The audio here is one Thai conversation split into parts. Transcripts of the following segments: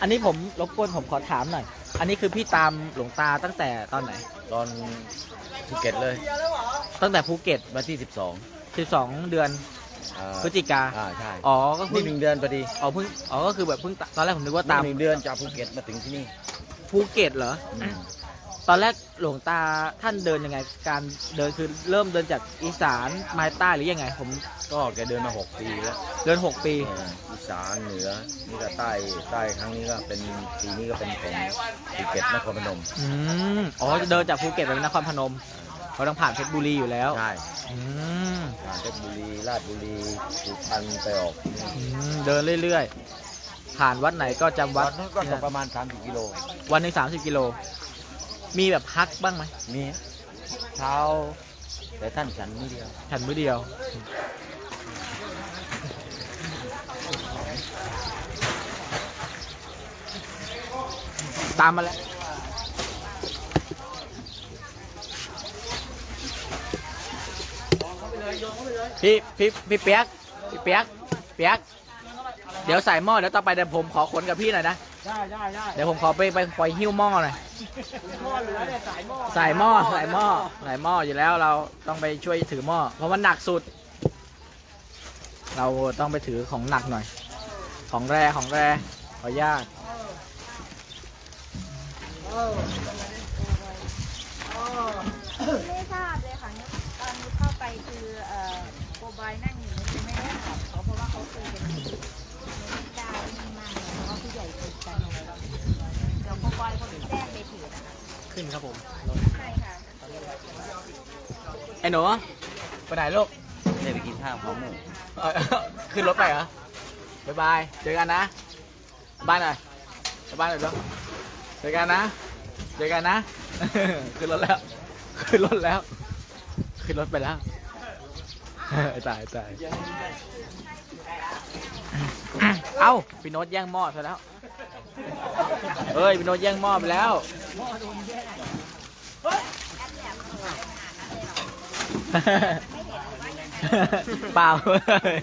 อันนี้ผมรบกวนผมขอถามหน่อย อันนี้คือพี่ตามหลวงตาตั้งแต่ตอนไหน ตอนภูเก็ตเลยตั้งแต่ภูเก็ตวันที่ 12 12 เดือนอ่าพฤศจิกาอ่าใช่อ๋อก็นี่เพิ่งหนึ่งเดือนพอดีอ๋อเพิ่งอ๋อก็คือแบบเพิ่งตตอนแรกผมนึกว่าตาตามมหนึ่งเดือนจากภูเก็ตมาถึงที่นี่ภูเก็ตเหรอ อืม ตอนแรกหลวงตาท่านเดินยังไง การเดินคือเริ่มเดินจากอีสานมาใต้หรือยังไง ผมก็แกเดินมา6ปีแล้วเดิน6ปี เอออีสานเหนือนี่ก็ใต้ใต้ครั้งนี้ก็เป็นปีนี้ก็เป็นของภูเก็ตนครพนมอืมอ๋อเดินจากภูเก็ตไปนครพนมเขาต้องผ่านเพชรบุรีอยู่แล้วใช่อืมผ่านเพชรบุรีราชบุรีสุพรรณไปออกอืมเดินเรื่อยๆ ผ่านวัดไหนก็จำวัวัดดนั้นก็ตกประมาณ30กิโลวันหนึ่งสามสิบกิโล มีแบบพักบ้างไหมมีเช้าแต่ท่านฉันนี่เดียว ฉันมื้อเดียว ตามมาแล้ว พี่พี่พี่เปียกพี่เปียกเปียก เดี๋ยวใส่หม้อเดี๋ยวต่อไปเดี๋ยวผมขอขนกับพี่หน่อยนะ ได้ได้ได้เดี๋ยวผมขอไปไปปล่อยหิ้วหม้อหน่อย หม้อเหลือเนี่ยสายหม้อใส่หม้อใส่หม้อใส่หม้ออยู่แล้วเราต้องไปช่วยถือหม้อเพราะมันหนักสุด เราต้องไปถือของหนักหน่อย ของแร่ของแร่ขออนุญาตไม่ทราบเลยค่ะเนี่ยตอนนี้เข้าไปคือเอ่อโกบายนั่งอยู่นี่ไม่ได้ถามเขาเพราะว่าเขาคุยกันอยู่ไม่ได้นิ่งมากเลยเพราะว่าผู้ใหญ่คุยกันเดี๋ยวโก บายเขาแจ้งไปถือนะคะขึ้นครับผมใช่ค่ะไอ้หนูไปไหนลูกได้ไปกินข้าวพร้อมหมูเอ่อ ขึ้นรถไปเหรอบ๊ายบายเจอกันนะบ้านหน่อยไปบ้านหน่อยลูกเจอกันนะเจอกันนะ ขึ้นรถแล้ว ขึ้นรถแล้ว ขึ้นรถไปแล้ว ตายตายเอ้าพี่โน้ตแย่งหม้อซะแล้ว เอ้ยพี่โน้ตแย่งหม้อไปแล้ว เปล่าเลย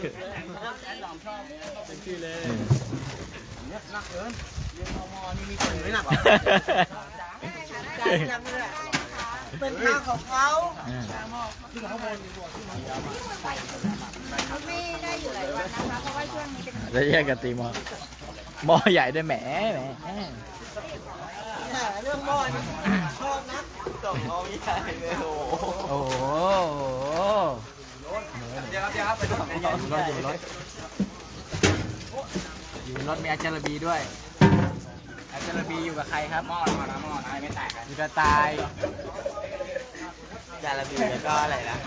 嗯เป็นทางของเขาไม่ได้อยู่หลายวันนะคะ เพราะว่าช่วงนี้เป็น แล้วแยกกันตีหม้อ หม้อใหญ่ด้วยแหมแหมแต่เรื่องหม้อนี่ชอบนะส่งเอาใหญ่เลยโอ้โหโอ้โหเดี๋ยวครับเดี๋ยวครับไปดูของอยู่รถอยู่รถอยู่รถมีอาจารย์บีด้วย อาจารย์บีอยู่กับใครครับหม้อหม้อนะหม้อนะไม่แตกอยู่กับตายจาระบีแล้วก็อะไรนะ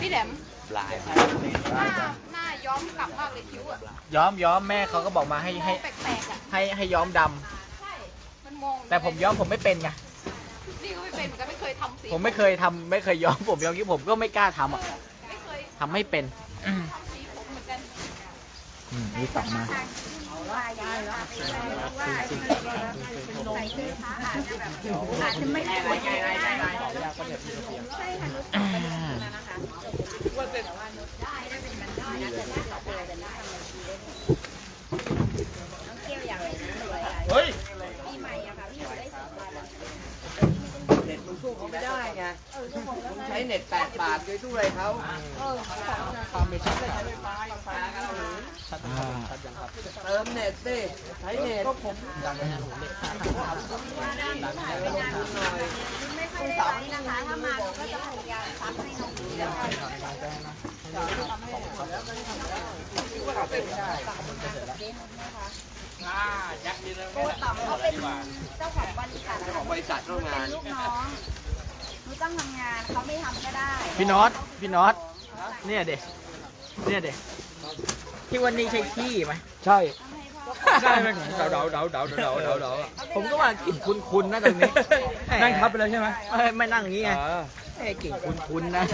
พี่แหลมป ลายหน้าหน้าย้อมกลับมากเลยคิ้วอะย้อมย้อมแม่เขาก็บอกมาให้ให้แปลกๆอะให้ให้ย้อมดำใช่มันมองแต่ผมย้อมผมไม่เป็นไงนี่ก็ไม่เป็นเหมือนกันไม่เคยทำสีผมไม่เคยทำไม่เคยย้อมผมย้อมที่ผมก็ไม่กล้าทำอะไม่เคยทำไม่เป็นทำสีผมเหมือนกันอืมนี่ต่อมาว่าอย่างนี้ว่าใส่เสื้อผ้าอาจจะแบบอาจจะไม่ได้ใช่ค่ะนุช เป็นแบบนั้นนะคะแต่ว่านุชได้ได้เป็นมันได้นะแต่ถ้าเจอเป็นนักได้น้องเกี้ยวอย่าเฮ้ยปีใหม่อะค่ะพี่อยู่ได้สองวันแล้วเน็ตมึงสู้เขาไม่ได้ไงมึงใช้เน็ตแปดบาทเลยสู้อะไรเขาเออของความไม่ชัดเติมเน็ตสิใช้เน็ตก็ผมไม่ค่อยได้ใช้นะคะถ้ามาก็จะพยายามซักให้น้อง โกต่อมเขาเป็นเจ้าของบริษัทนะคะบริษัทร่วมงานลูกน้องหนูต้องทำงานเขาไม่ทำก็ได้พี่น็อตพี่น็อตเนี่ยเด็กเนี่ยเด็กที่วันนี้ใช่ขี้ไหมใช่ต้องให้พ่อใช่ไหมเดาเดาเดาเดาเดาเดาเดาผมก็ว่ากลิ่นคุ้นๆนะตรงนี้นั่งทับไปเลยใช่ไหมเอ้ยไม่นั่งอย่างนี้ไงเอ้ยกลิ่นคุ้นๆนะ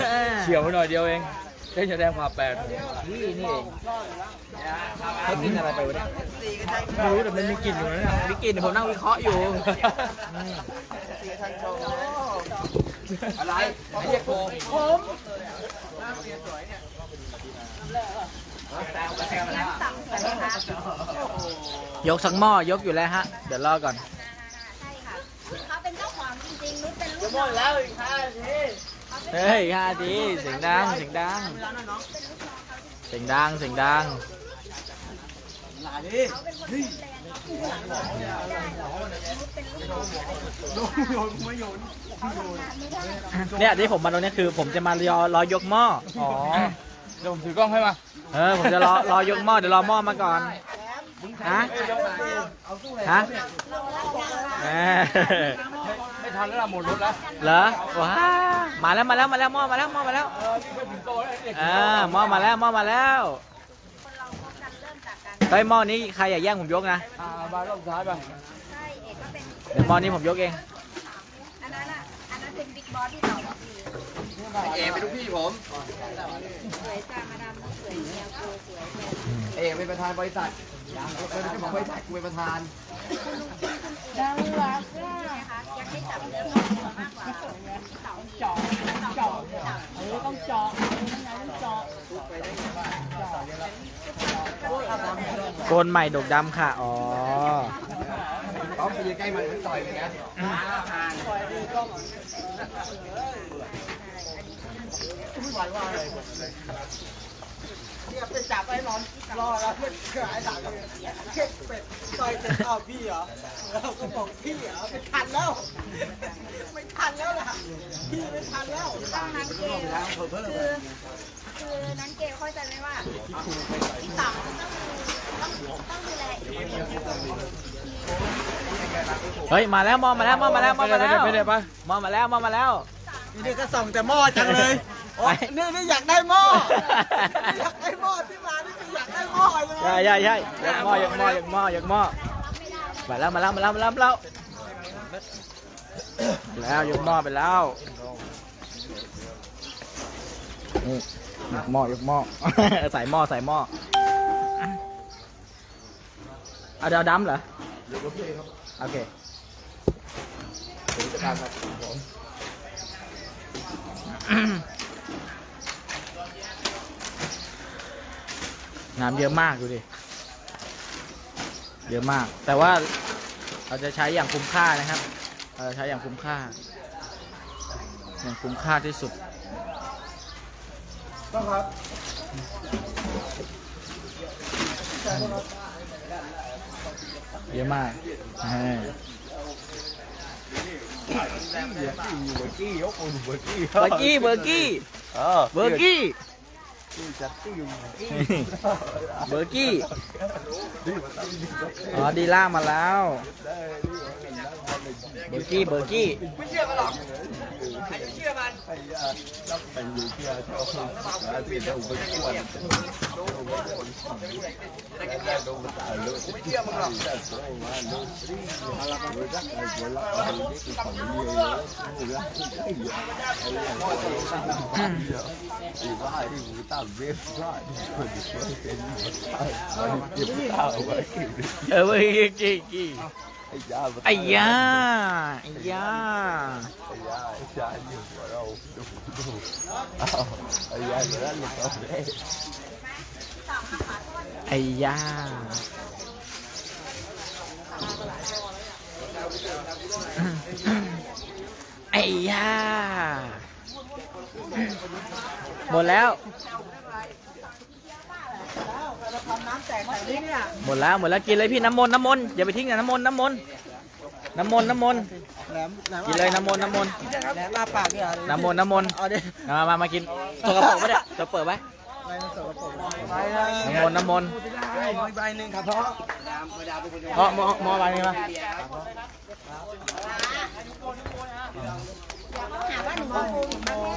เฉียวไปหน่อยเดียวเองได้แสดงความแปลกนี่นี่เองเขากินอะไรไปวะเนี่ยไม่รู้แต่มันมีกลิ่นอยู่นะเนี่ยมีกลิ่นผมนั่งวิเคราะห์อยู่ อะไรไอ้เหี้ยโกผมน้ำต่ำใช่ไหมคะยกสักหม้อยกอยู่แล้วฮะ เดี๋ยวรอก่อน ใช่ค่ะเขาเป็นเจ้าของจ ริงๆนุชเป็นลูกน้องแล้วอีกค่ะเฮ้ยห้าทีเสียงดังเสียงดังเสียงดังเสียงดังเขาเป็นคนแรงเขาคือหลังหลังไม่ได้หรอกนุชเป็นลูกน้องเขาทำงานไม่ได้เนี่ยที่ผมมาตรงนี้คือ ผมจะมารอรอยกหม้ออ๋อเดี๋ยวผมถือกล้องให้มาเออผมจะรอรอยกหม้อเดี๋ยวรอหม้อมาก่อนฮะฮะ ทันแล้วล่ะหมดรถแล้วเหรอว้ามาแล้วมาแล้วมาแล้วหม้อมาแล้วหม้อมาแล้วเออหม้อมาแล้วหม้อมาแล้วคนเราพบกันเริ่มจากการเฮ้ยหม้อนี้ใครอย่าแย่งผมยกนะอ่ามารอบสุดท้ายป่ะใช่เอกก็เป็นเดี๋ยวหม้อนี้ผมยกเองอันนั้นอะอันนั้นเป็นบิ๊กบอสที่เราบอกพี่เอเป็นลูกพี่ผมสวยจ้ามาดามสวยแนวโกสวยแนวเอเป็นประธานบริษัทเป็นเจ้าของบริษัทกูเป็นประธาน ดังรักนะคะอยากให้จับเนื้อต้องมากกว่าเสาเจาะเจาะเออต้องเจาะต้องเจาะโกนใหม่ดกดำค่ะ อ๋อพร้อมไปใกล้มันมันต่อยเลยนะห่า งไปจับไอ้นอนรอแล้วเพื่อนไอ้หลังเช็ดเป็ดต่อยเสร็จอ้าวพี่เหรอเราก็บอกพี่เหรอไม่ทันแล้ว ไม่ทันแล้วล่ะพี่ไม่ทันแล้วต้งนั้นเกลคือคือนั้นเกลเข้าใจไหมว่าสองต้องต้องต้องดูแลอีกเฮ้ยมาแล้วม้อมาแล้วม้อมาแล้วมอมาแล้วม่ได้ปะหม้อมาแล้วมอมาแล้วนี่ก็ส่องแต่หม้อจังเลย โอ๊ยนี่นี่อยากได้หม้อ อยากได้หม้อที่มานี่คืออยากได้หม้อใช่ไหมใช่ใช่ใช่ยกหม้อยกหม้อยกหม้อยกหม้อมาแล้วมาแล้วมาแล้วมาแล้วมาแล้วแล้วยกหม้อไปแล้วนี่ยกหม้อยกหม้อ ใส่หม้อใส่หม้อเอาเดาวดำเหรอโอเค น้ำเยอะมากดูดิ เยอะมาก แต่ว่าเราจะใช้อย่างคุ้มค่านะครับ เราจะใช้อย่างคุ้มค่า อย่างคุ้มค่าที่สุดต้องครับเยอะมากเออเบอร์กี้เบอร์กี้เบอร์กี้เบอร์กี้ เบอร์กี้ อ๋อ ดีล่ามาแล้ว เบอร์กี้เบอร์กี้ไม่เชื่อมันหรอกใครจะเชื่อมันไม่เชื่อมึงหรอกเออเบอร์กี้กี้ ไอ้ยาไอ้ยาไอ้ยาไอ้ยาหมดแล้วทำน้ำแตกแบบนี้เนี่ยหมดแล้ว หมดแล้วกินเลยพี่น้ำมนต์น้ำมนต์อย่าไปทิ้งนะน้ำมนต์น้ำมนต์น้ำมนต์น้ำมนต์แหลมแหลมกินเลยน้ำมนต์น้ำมนต์แหลมลาปากเนี่ยน้ำมนต์น้ำมนต์เอาดิมามามากินตัวกระป๋องปะเนี่ยเราเปิดไว้ไปมันสกปรกไปน้ำมนต์น้ำมนต์ใบหนึ่งครับเพราะเพราะหมอหมออะไรนี่มาอย่าหาว่าหนูมาโกงมาแม่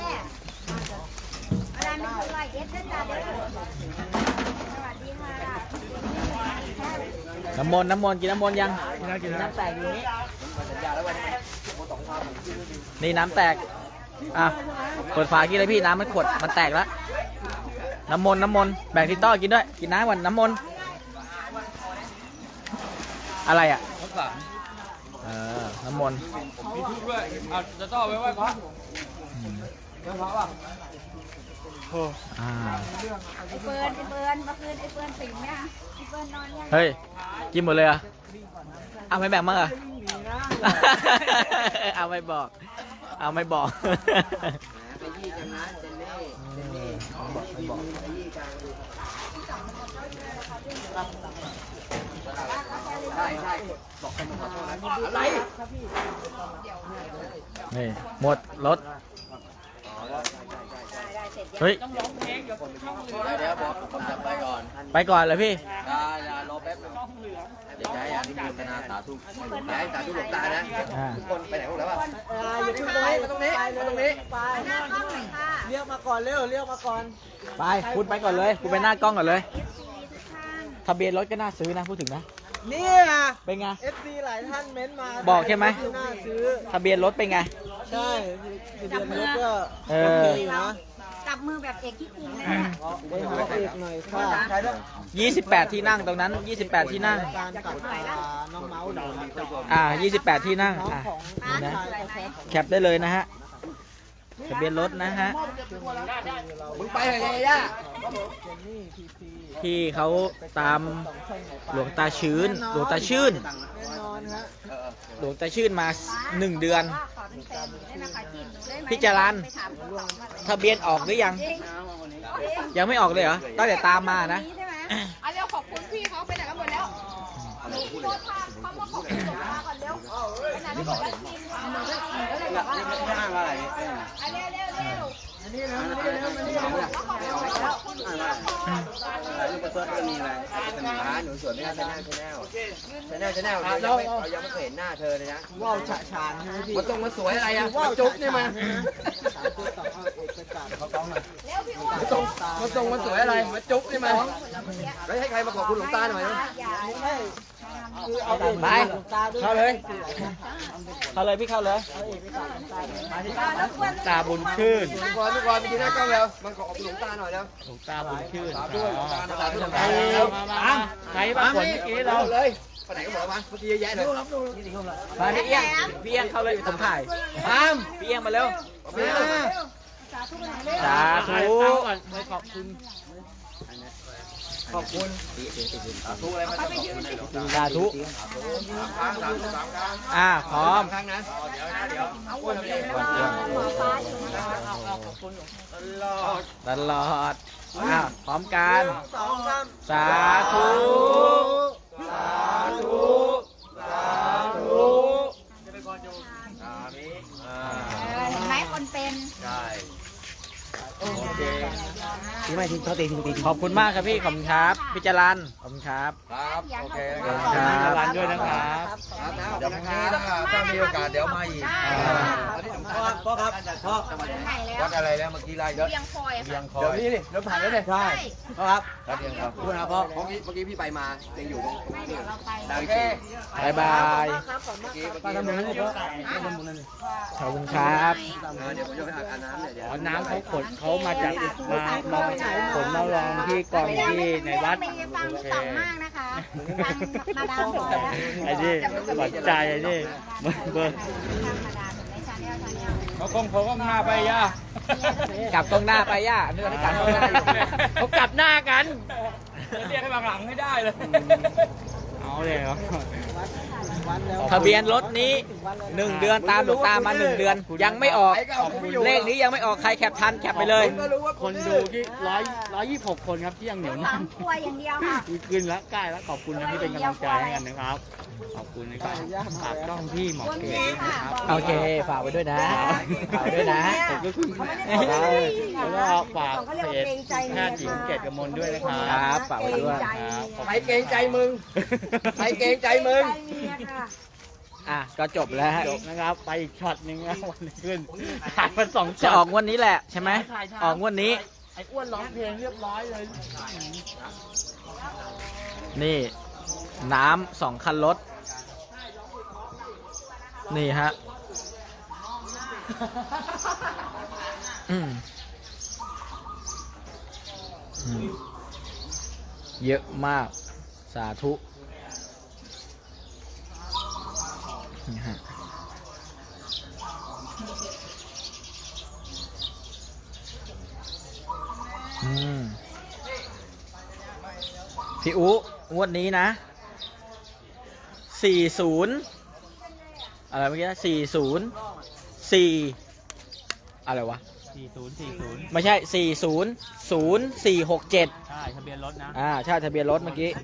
เวลาเป็นคนไรเอ็ดได้ตาเด็กสวัสดีค่ะ น้ำมนต์น้ำมนต์กินน้ำมนต์ยังน้ำแตกอยู่นี่นี่น้ำแตก อะเปิดฝากินเลยพี่น้ำมันขวดมันแตกแล้ว น้ำมนต์น้ำมนต์แบ่งที่ต้อกินด้วย กินน้ำก่อนน้ำมนต์อะไรอะรถสามเออน้ำมนต์มีทูบด้วยอะจะต่อไว้ไว้พระไว้พระป่ะอ่าไอ้เฟิร์นไอ้เฟิร์นเมื่อคืนไอ้เฟิร์นตื่นไหมอะไอ้เฟิร์นนอนยังเฮ้ย กินหมดเลยเหรอะเอาไม่แบ่งมั้างเหรอเอาไม่บอก เอาไม่บอก ไปยี่กันนะเจนนี่เจนนี่ไม่บอกไปยี่กันใช่ใช่บอกให้มันขอโทษนะอะไรนี่หมดรถได้เสร็จยังเฮ้ย เดี๋ยวบอกผมจะไปก่อน ไปก่อนเลยพี่ ทนาสาธุอย่าให้สาธุหลวงตานะ อ่า ทุกคนไปไหนหมดแล้วอะเอออย่าเพิ่งไปมาตรงนี้มาตรงนี้ไปหน้ากล้องหน่อยค่ะเรียกมาก่อนเร็วเรียกมาก่อนไปคุณไปก่อนเลยคุณไปหน้ากล้องก่อนเลยเอฟซีทุกท่านทะเบียนรถก็น่าซื้อนะพูดถึงนะ เนี่ย เป็นไง FC หลายท่านเม้นต์มาบอกใช่ไหม น่าซื้อทะเบียนรถเป็นไง ใช่ทะเบียนรถก็เออ โอเคอยู่นะจับมือแบบเอกที่คุมเลยเนี่ยไปหา เอกหน่อยค่ะ28 ที่นั่งตรงนั้น 28 ที่นั่ง การกับอ่าน้องเมาส์หนูจออ่า 28 ที่นั่งน้องอะของนี่นะ แคปได้เลยนะฮะ ทะเบียนรถนะฮะ มึงไปไหนย่าเจนนี่พีซีที่เขาตามสองช่องไหนไปหลวงตาชื้น หลวงตาชื่นแน่นอนฮะหลวงตาชื่นมา1เดือนว่าขอเป็นแฟนหนูได้ไหมคะจีบหนูได้ไหมพี่จรัญไปถามเขาก่อนว่าทะเบียนออกหรือยังจริงยังไม่ออกเลยเหรอ ตั้งแต่ตามมานะใช่ไหมอันเร็วขอบคุณพี่เขาไปไห้าพเขามาขอบคุณหลวงตาก่อนเร็วไปไหนกันหมดแล้วทีมหนูก็หนูก็เลยว่างอะไรอันเร็วเร็วเร็วอันนี้นะอันนี้นะอันนี้นะลูกกระตุ้นก็มีอะไรเป็นร้านหนูสวยไม่ได้ชแนลชแนลชแนลชแนลเรายังไม่เรายังไม่เคยเห็นหน้าเธอเลยนะว่าวฉะฉานใช่ไหมพี่มันตรงมาสวยอะไรอะว่าวจุ๊บนี่มาสามตัวต่าเอกสารเขาต้องหน่อยเร็วพี่อ้วนตรงมาตรงมาสวยอะไรมาจุ๊บนี่มาแล้วให้ใครมาขอบคุณหลวงตาหน่อยนะ ไม่ใช่คือเอาเอกไปหลวงตาด้วยเข้าเลยเข้าเลยพี่เข้าเลยเอาเอกไปฝากหลวงตาด้วยแล้วควรตาบุญชื่นทุกคนทุกคนไปยืนหน้ากล้องแล้วมาขอบคุณหลวงตาหน่อยแล้วหลวงตาบุญชื่นสาธุหลวงตาสาธุหลวงไปตาเร็วมามาใครบ้างคนเมื่อกี้เราเลยไปไหนก็บอกมาเมื่อกี้เยอะแยะเลยมาพี่เอี้ยงพี่เอี้ยงเข้าเลยผมถ่ายตามพี่เอี้ยงมาเร็วมาสาธุขอบคุณ ขอบคุณสาธุอะไรมาขอบคุณหลวงตาสาธุครั้งสามสามครั้งอ่าพร้อมครั้งนะเดี๋ยวนะเดี๋ยวอ้วนเลยตลอดอ่าพร้อมกันสองสามสาธุสาธุสาธุอ่ามีอ่าเออเห็นไหมคนเป็นใช่ ขอบคุณมากครับพี่ ขอบคุณครับพิจารันขอบคุณครับ ครับ โอเคขอบคุณครับร้านด้วยนะครับ ครับนะเดี๋ยวพรุ่งนี้ถ้าถ้ามีโอกาสเดี๋ยวมาอีกอ่าวันนี้หลวงพ่อพ่อครับพ่อไหนแล้ววัดอะไรแล้วเมื่อกี้ไล่เดี๋ยวเรียงคอยเรียค่ะงคอยเดี๋ยวนี้นี่เดี๋ยวผ่านแล้วเนี่ยใช่พ่อครับครับเรียงครับพูดนะพ่อ เมื่อกี้เมื่อกี้พี่ไปมายังอยู่ตรงตรงนี้ดาวอีกทีบายบายเมื่อกี้เมื่อกี้เดี๋ยวขอบคุณครับ เดี๋ยวผมจะไปอาบน้ำเนี่ยเดี๋ยว อ๋อน้ำเขาขนเขามาจากมามาขนมาลองที่กองที่ในวัดไม่ได้ฟังพี่ต่องมากนะคะฟังมาดามบอกแล้วไอ้นี่หวัดใจไอ้นี่เบอร์เบอร์ธรรมดาในชาแนลชาแนลเขาคงเขาก็หน้าไปย่ากลับตรงหน้าไปย่าเนื้อที่กลับตรงหน้าอยู่เขากลับหน้ากันเรียกให้มาหลังให้ได้เลย เอาเลยเหรอวัดแล้ว ทะเบียนรถนี้หนึ่งเดือนตามหลวงตามาหนึ่งเดือน ยังไม่ออก เลขนี้ยังไม่ออกใครแคปทันแคปไปเลยก็รู้ว่าคนดูที่ร้อยร้อยยี่สิบหกคนครับที่ยังเหนียวสาแน่มนตัวอย่างเดียวค่ะดีขึ้นแล้วใกล้แล้วขอบคุณนะที่เป็นกำลังใจให้กันนะครับ ขอบคุณนะครับฝากช่องพี่หมอเกศนะครับโอเค ฝากไว้ด้วยนะ ฝากไว้ด้วยนะผมก็ขึ้นแล้วก็ฝากเพจแพทย์หญิงเกตกมลด้วยนะคครัรับบฝากไว้ด้วย ครับขอบใครคุณ เกรงใจมึงใครเกรงใจมึงใจเมียค่ะอะ ก็จบแล้วฮะจบนะครับ ไปอีกช็อตหนึงนะวันนี้ขึ้นถ่ายมาสองจะช็อตออกงวันนี้แหละใช่ไหมออกงวันนี้ ไอ้อ้วนร้องเพลงเรียบร้อยเลย นี่ น้ำสองคันรถ นี่ฮะเยอะมากสาธุนี่ฮะพี่อุงวดนี้นะ สี่ศูนย์อะไรเมื่อกี้นะสี่ศูนย์สี่อะไรวะสี่ศูนย์สี่ศูนย์ไม่ใช่สี่ศูนย์ศูนย์สี่หกเจ็ดใช่ทะเบียนรถนะ อ่าใช่ทะเบียนรถเมื่อกี้